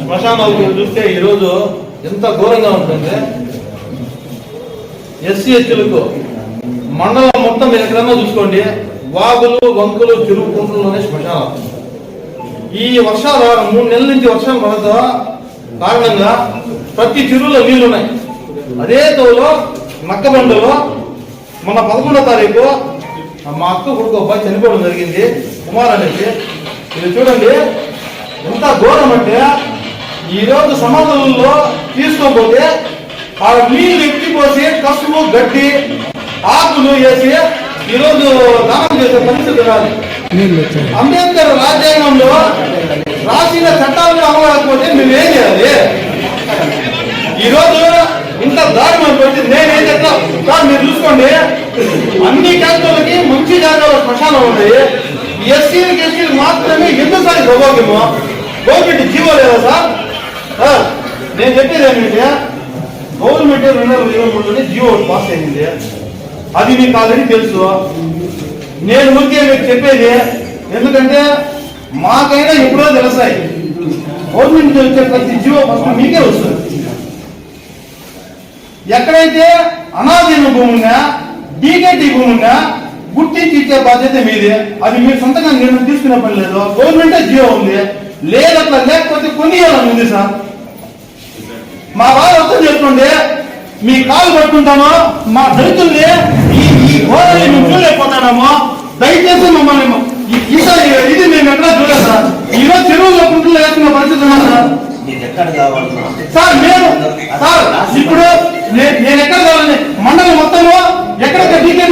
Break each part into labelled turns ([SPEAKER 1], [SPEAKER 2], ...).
[SPEAKER 1] శ్మశానాలు చూస్తే ఈరోజు ఎంత ఘోరంగా ఉంటుంది ఎస్సీ ఎస్టీలకు మండలం మొత్తం మీరు ఎక్కడన్నా చూసుకోండి వాగులు వంకులు చెరువు కుంటల్లోనే శ్మశానాలు ఈ వర్షాలు మూడు నెలల నుంచి వర్షం పడతా కారణంగా ప్రతి చెరువులో నీళ్ళు ఉన్నాయి అదే తోలో నక్కబండలో మన పదకొండో తారీఖు మా అక్క కొడుకు అబ్బాయి చనిపోవడం జరిగింది కుమార్ అనేసి ఇది చూడండి ఎంత ఘోరం అంటే ఈ రోజు సమాధానంలో తీసుకోకపోతే ఆ నీళ్ళు ఎత్తిపోసి కసుపు గడ్డి ఆకులు వేసి ఈరోజు దానం చేసే పరిస్థితి రాదు. అంబేద్కర్ రాజ్యాంగంలో రాసిన చట్టాలను అమలకపోతే మేము ఏం చేయాలి? ఈ రోజు ఇంత దారుణం పరిస్థితి నేనేం చెప్తా సార్ మీరు చూసుకోండి. అన్ని క్యాస్టులకి మంచి జాగాలో శ్మశానం ఉన్నాయి ఎస్సీలకి ఎస్సీలు మాత్రమే ఎందుకు సార్ సౌభాగ్యము గవర్నమెంట్ జీవో లేదా సార్? నేను చెప్పేది ఏంటంటే గవర్నమెంట్ రెండు వేల ఇరవై మూడులోనే జియో పాస్ అయింది. అది మీకు ఆల్రెడీ తెలుసు. నేను ఊరికే మీకు చెప్పేది ఎందుకంటే మాకైనా ఎప్పుడో తెలుస్తాయి గవర్నమెంట్ వచ్చే ప్రతి జియో ఫస్ట్ మీకే వస్తుంది. ఎక్కడైతే అనాధీన భూమి ఉన్నా డీకేటీ భూమి ఉన్నా గుర్తించి ఇచ్చే బాధ్యత మీదే. అది మీరు సొంతంగా నిర్ణయం తీసుకునే పని లేదు. గవర్నమెంటే జియో ఉంది. లేదట్లా లేకపోతే కొన్ని ఉంది సార్. మా బాధ అర్థం చేసుకోండి మీ కాలు పట్టుకుంటాము? మా దళితుల్ని ఈ ఈ గోడని మేము చూడలేకపోతున్నాము? దయచేసి మమ్మల్ని ఈ- ఈసారి ఇది మేము ఎక్కడా చూడలేదు సార్. ఈరోజు చెరువులో కుంటలు వేసుకున్న పరిస్థితి ఉన్నా సార్. సార్ నేను సార్ ఇప్పుడు నేను ఎక్కడ కావాలని మండలం మొత్తము ఎక్కడ టీకెట్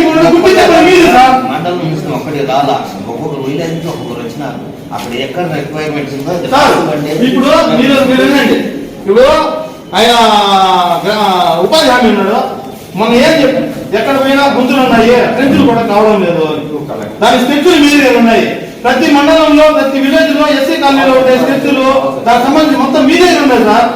[SPEAKER 1] మీది సార్?
[SPEAKER 2] మండలం నుంచి ఒక్కటి రాలా. ఒక్కొక్కరు విలేజ్ నుంచి ఒక్కొక్కరు వచ్చినారు. అక్కడ ఎక్కడ రిక్వైర్మెంట్స్ ఉందో.
[SPEAKER 1] ఇప్పుడు మీరు మీరు ఇప్పుడు ఆయన ఉపాధి హామీ ఉన్నాడు. మొన్న ఏం చెప్పి ఎక్కడ పోయినా గుంతులు ఉన్నాయి స్ట్రెంతులు కూడా కావడం లేదు దాని స్ట్రెంతులు మీరే ఉన్నాయి. ప్రతి మండలంలో ప్రతి విలేజ్లో ఎస్సీ కాలనీలో ఉండే స్ట్రెంతులు దానికి సంబంధించి మొత్తం మీదే ఉన్నాయి సార్